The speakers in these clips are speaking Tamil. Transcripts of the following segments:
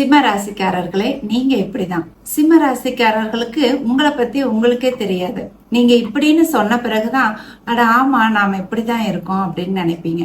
சிம்ம ராசிக்காரர்களே நீங்க இப்படிதான். சிம்ம ராசிக்காரர்களுக்கு உங்களை பத்தி உங்களுக்கே தெரியாது. நீங்க இப்படின்னு சொன்ன பிறகுதான் அட ஆமா நாம இப்படிதான் இருக்கோம் அப்படின்னு நினைப்பீங்க.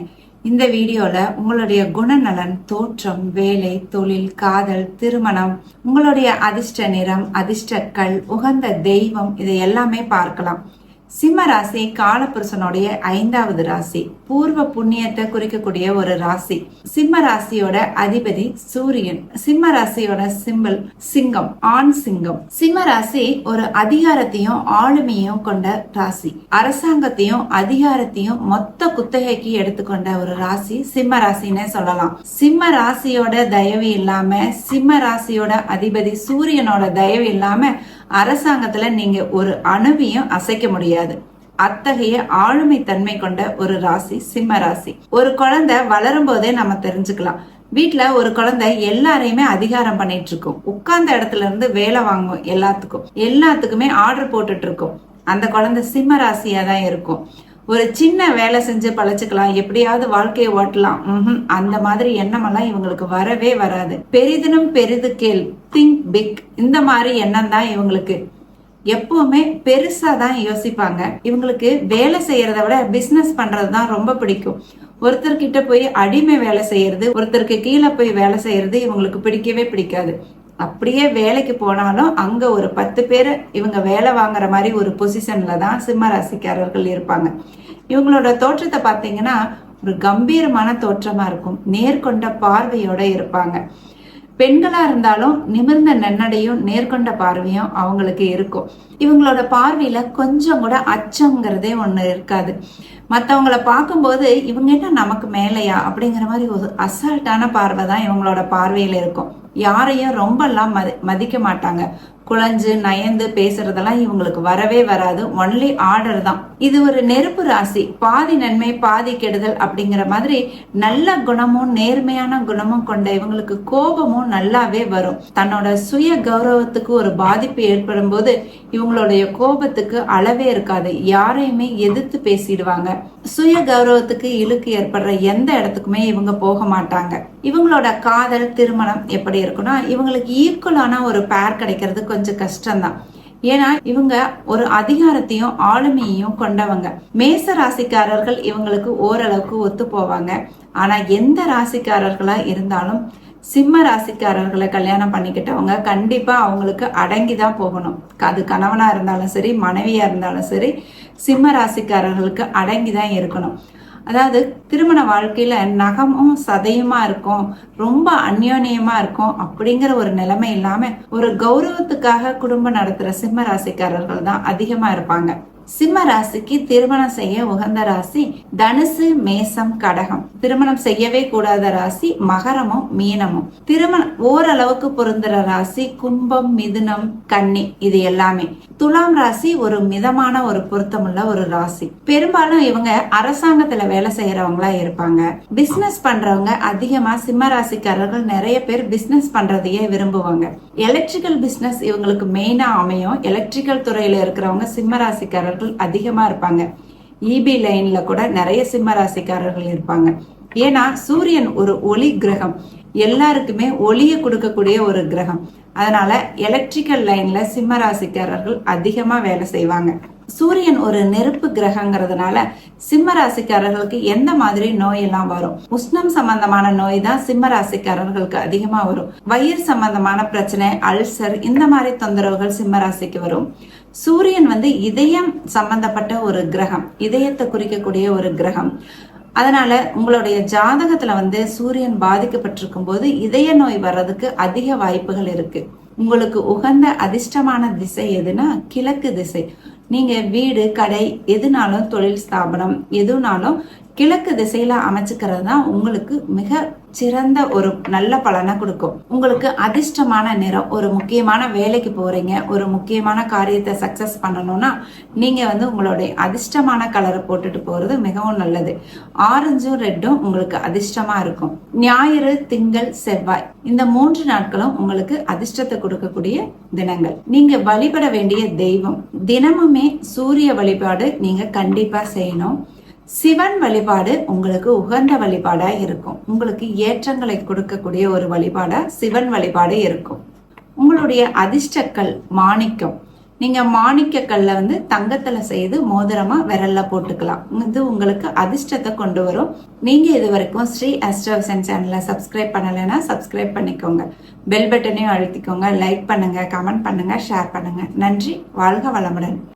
இந்த வீடியோல உங்களுடைய குணநலன் தோற்றம் வேலை தொழில் காதல் திருமணம் உங்களுடைய அதிர்ஷ்ட நிறம் அதிர்ஷ்டக்கள் உகந்த தெய்வம் இதை எல்லாமே பார்க்கலாம். சிம்ம ராசி காலபுருஷனுடைய ஐந்தாவது ராசி. பூர்வ புண்ணியத்தை குறிக்கக்கூடிய ஒரு ராசி. சிம்ம ராசியோட அதிபதி சூரியன். சிம்ம ராசியோட சிம்பிள் சிங்கம் ஆண் சிங்கம். சிம்ம ராசி ஒரு அதிகாரத்தையும் ஆளுமையும் கொண்ட ராசி. அரசாங்கத்தையும் அதிகாரத்தையும் மொத்த குத்தகைக்கு எடுத்துக்கொண்ட ஒரு ராசி சிம்ம ராசின்னு சொல்லலாம். சிம்ம ராசியோட தயவு இல்லாம சிம்ம ராசியோட அதிபதி சூரியனோட தயவு இல்லாம அரசாங்கத்துல நீங்க ஒரு அணுவையும் அசைக்க முடியாது. அத்தகைய ஆளுமை தன்மை கொண்ட ஒரு ராசி சிம்ம ராசி. ஒரு குழந்தை வளரும் போதே நம்ம தெரிஞ்சுக்கலாம். வீட்ல ஒரு குழந்தை எல்லாரையுமே அதிகாரம் பண்ணிட்டு இருக்கும் உட்கார்ந்த இடத்துல இருந்து வேலை வாங்கும் எல்லாத்துக்கும். எல்லாத்துக்குமே ஆர்டர் போட்டுட்டு இருக்கும் அந்த குழந்தை சிம்ம ராசியா தான் இருக்கும். ஒரு சின்ன வேலை செஞ்சு பழச்சுக்கலாம். எப்படியாவது வாழ்க்கையை ஓட்டலாம். ம்ஹும். அந்த மாதிரி எண்ணமெல்லாம் இவங்களுக்கு வரவே வராது. பெரிதினும் பெரிது கேள். திங்க் பிக் இந்த மாதிரி எண்ணம் தான் இவங்களுக்கு. எப்பவுமே பெருசா தான் யோசிப்பாங்க. இவங்களுக்கு வேலை செய்யறத விட பிசினஸ் பண்றது தான் ரொம்ப பிடிக்கும். ஒருத்தர்கிட்ட போய் அடிமை வேலை செய்யறது ஒருத்தருக்கு கீழே போய் வேலை செய்யறது இவங்களுக்கு பிடிக்கவே பிடிக்காது. அப்படியே வேலைக்கு போனாலும் அங்க ஒரு பத்து பேர் இவங்க வேலை வாங்குற மாதிரி ஒரு பொசிஷன்ல தான் சிம்ம ராசிக்காரர்கள் இருப்பாங்க. இவங்களோட தோற்றத்தை பார்த்தீங்கன்னா ஒரு கம்பீரமான தோற்றமா இருக்கும். நேர்கொண்ட பார்வையோட இருப்பாங்க. பெண்களா இருந்தாலும் நிமிர்ந்த நன்னடையும் நேர்கொண்ட பார்வையும் அவங்களுக்கு இருக்கும். இவங்களோட பார்வையில கொஞ்சம் கூட அச்சங்கிறதே ஒண்ணு இருக்காது. மற்றவங்கள பார்க்கும்போது இவங்க என்ன நமக்கு மேலையா? அப்படிங்கிற மாதிரி ஒரு அசால்ட்டான பார்வை தான் இவங்களோட பார்வையில இருக்கும். யாரையும் ரொம்பலாம் மதி மதிக்க மாட்டாங்க. குழஞ்சு நயந்து பேசுறதெல்லாம் இவங்களுக்கு வரவே வராது. ஒன்லி ஆர்டர் தான். இது ஒரு நெருப்பு ராசி. பாதி நன்மை பாதி கெடுதல் அப்படிங்கிற மாதிரி நல்ல குணமும் நேர்மையான குணமும் கொண்ட இவங்களுக்கு கோபமும் நல்லாவே வரும். தன்னோட சுய கௌரவத்துக்கு ஒரு பாதிப்பு ஏற்படும் போது இவங்களுடைய கோபத்துக்கு அளவே இருக்காது. யாரையுமே எதிர்த்து பேசிடுவாங்க. சுய கௌரவத்துக்கு இழுக்கு ஏற்படுற எந்த இடத்துக்குமே இவங்க போக மாட்டாங்க. இவங்களோட காதல் திருமணம் எப்படி இருக்குன்னா இவங்களுக்கு ஈக்குவலான ஒரு பேர் கிடைக்கிறது கொஞ்சம் கஷ்டம்தான். ஏன்னா இவங்க ஒரு அதிகாரத்தையும் ஆளுமையையும் கொண்டவங்க. மேச ராசிக்காரர்கள் இவங்களுக்கு ஓரளவுக்கு ஒத்து போவாங்க. ஆனா எந்த ராசிக்காரர்களா இருந்தாலும் சிம்ம ராசிக்காரர்களை கல்யாணம் பண்ணிக்கிட்டவங்க கண்டிப்பா அவங்களுக்கு அடங்கி தான் போகணும். அது கணவனா இருந்தாலும் சரி மனைவியா இருந்தாலும் சரி சிம்ம ராசிக்காரர்களுக்கு அடங்கி தான் இருக்கணும். அதாவது திருமண வாழ்க்கையில நகமும் சதையுமா இருக்கும் ரொம்ப அந்யோன்யமா இருக்கும் அப்படிங்கிற ஒரு நிலைமை இல்லாம ஒரு கௌரவத்துக்காக குடும்பம் நடத்துற சிம்ம ராசிக்காரர்கள் தான் அதிகமா இருப்பாங்க. சிம்ம ராசிக்கு திருமணம் செய்ய உகந்த ராசி தனுசு மேசம் கடகம். திருமணம் செய்யவே கூடாத ராசி மகரமும் மீனமும். திருமணம் ஓரளவுக்கு பொருந்துற ராசி கும்பம் மிதுனம் கன்னி இது எல்லாமே. துலாம் ராசி ஒரு மிதமான ஒரு பொருத்தமுள்ள ஒரு ராசி. பெரும்பாலும் இவங்க அரசாங்கத்துல வேலை செய்யறவங்களா இருப்பாங்க. பிசினஸ் பண்றவங்க அதிகமா சிம்ம ராசிக்காரர்கள் நிறைய பேர் பிசினஸ் பண்றதையே விரும்புவாங்க. எலக்ட்ரிக்கல் பிசினஸ் இவங்களுக்கு மெயினா அமையும். எலக்ட்ரிக்கல் துறையில இருக்கிறவங்க சிம்ம ராசிக்காரர்கள் அதிகமா இருப்பாங்க. இபி லைன்ல கூட நிறைய சிம்ம ராசிக்காரர்கள் இருப்பாங்க. ஏன்னா சூரியன் ஒரு ஒளி கிரகம். எல்லாருக்குமே ஒளியை கொடுக்கக்கூடிய ஒரு கிரகம். அதனால எலக்ட்ரிக்கல் லைன்ல சிம்ம ராசிக்காரர்கள் அதிகமா வேலை செய்வாங்க. சூரியன் ஒரு நெருப்பு கிரகங்கிறதுனால சிம்ம ராசிக்காரர்களுக்கு எந்த மாதிரி நோய் எல்லாம் வரும்? உஷ்ணம் சம்பந்தமான நோய் தான் சிம்ம ராசிக்காரர்களுக்கு அதிகமா வரும். வயிறு சம்பந்தமான பிரச்சனை அல்சர் இந்த மாதிரி தொந்தரவுகள் சிம்ம ராசிக்கு வரும். சூரியன் வந்து இதயம் சம்பந்தப்பட்ட ஒரு கிரகம் இதயத்தை குறிக்கக்கூடிய ஒரு கிரகம். அதனால உங்களுடைய ஜாதகத்துல வந்து சூரியன் பாதிக்கப்பட்டிருக்கும் போது இதய நோய் வர்றதுக்கு அதிக வாய்ப்புகள் இருக்கு. உங்களுக்கு உகந்த அதிர்ஷ்டமான திசை எதுனா கிழக்கு திசை. நீங்க வீடு கடை எதுனாலும் தொழில் ஸ்தாபனம் எதுனாலும் கிழக்கு திசையில அமைச்சுக்கிறது தான் உங்களுக்கு மிக சிறந்த ஒரு நல்ல பலனை கொடுக்கும். உங்களுக்கு அதிர்ஷ்டமான நிறம் ஒரு முக்கியமான வேலைக்கு போறீங்க ஒரு முக்கியமான காரியத்தை சக்சஸ் பண்ணணும்னா நீங்க வந்து உங்களுடைய அதிர்ஷ்டமான கலரை போட்டுட்டு போறது மிகவும் நல்லது. ஆரஞ்சும் ரெட்டும் உங்களுக்கு அதிர்ஷ்டமா இருக்கும். ஞாயிறு திங்கள் செவ்வாய் இந்த மூன்று நாட்களும் உங்களுக்கு அதிர்ஷ்டத்தை கொடுக்கக்கூடிய தினங்கள். நீங்க வழிபட வேண்டிய தெய்வம். தினமுமே சூரிய வழிபாடு நீங்க கண்டிப்பா செய்யணும். சிவன் வழிபாடு உங்களுக்கு உகந்த வழிபாடா இருக்கும். உங்களுக்கு ஏற்றங்களை கொடுக்கக்கூடிய ஒரு வழிபாடா சிவன் வழிபாடு இருக்கும். உங்களுடைய அதிர்ஷ்டக்கல் மாணிக்கம். நீங்க மாணிக்கக்கல்ல வந்து தங்கத்துல செய்து மோதிரமா விரல்ல போட்டுக்கலாம். இது உங்களுக்கு அதிர்ஷ்டத்தை கொண்டு வரும். நீங்க இது வரைக்கும் ஸ்ரீ அஸ்ட்ரோசன் சேனலை சப்ஸ்கிரைப் பண்ணலைன்னா சப்ஸ்கிரைப் பண்ணிக்கோங்க. பெல் பட்டனையும் அழுத்திக்கோங்க. லைக் பண்ணுங்க கமெண்ட் பண்ணுங்க ஷேர் பண்ணுங்க. நன்றி. வாழ்க வளமுடன்.